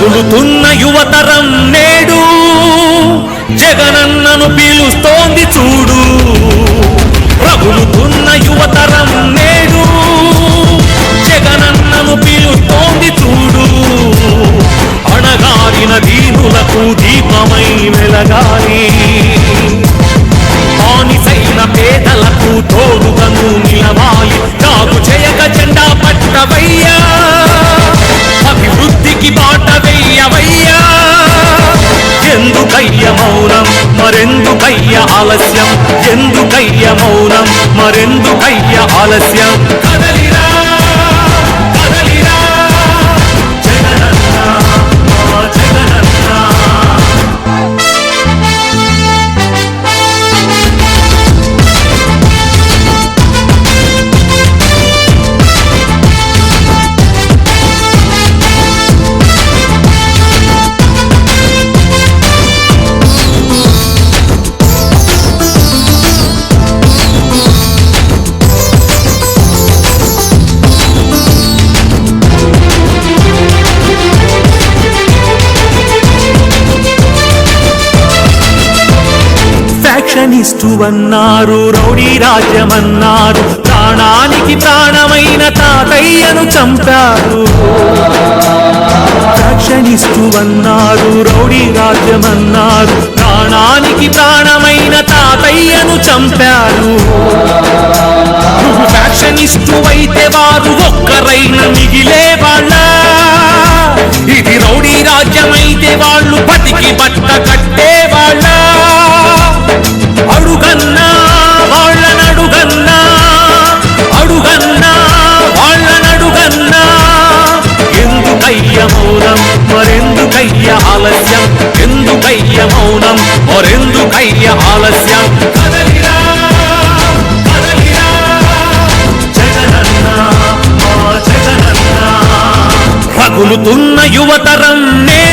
రగులుతున్న యువతరం నేడు జగనన్నను పీలుస్తోంది చూడు. రగులుతున్న యువతరం నేడు జగనన్నను పీలుస్తోంది చూడు. అణగారిన దీనులకు దీపమై వెలగాలి. ఎందుకయ్య మౌనం? మరెందుకయ్య ఆలస్యం? ఫ్యాక్షనిస్టు రౌడీ రాజ్యమన్నారు. ప్రాణానికి ప్రాణమైన తాతయ్యను చంపారు. ఫ్యాక్షనిస్టు రౌడీ రాజ్యమన్నారు. ప్రాణానికి ప్రాణమైన తాతయ్యను చంపారు. రక్షణిస్తూ మరెందుకయ్య ఆలస్యం. కదలిరా కదలిరా జగనన్న మా జగనన్న. రగులుతున్న యువతరం నేడు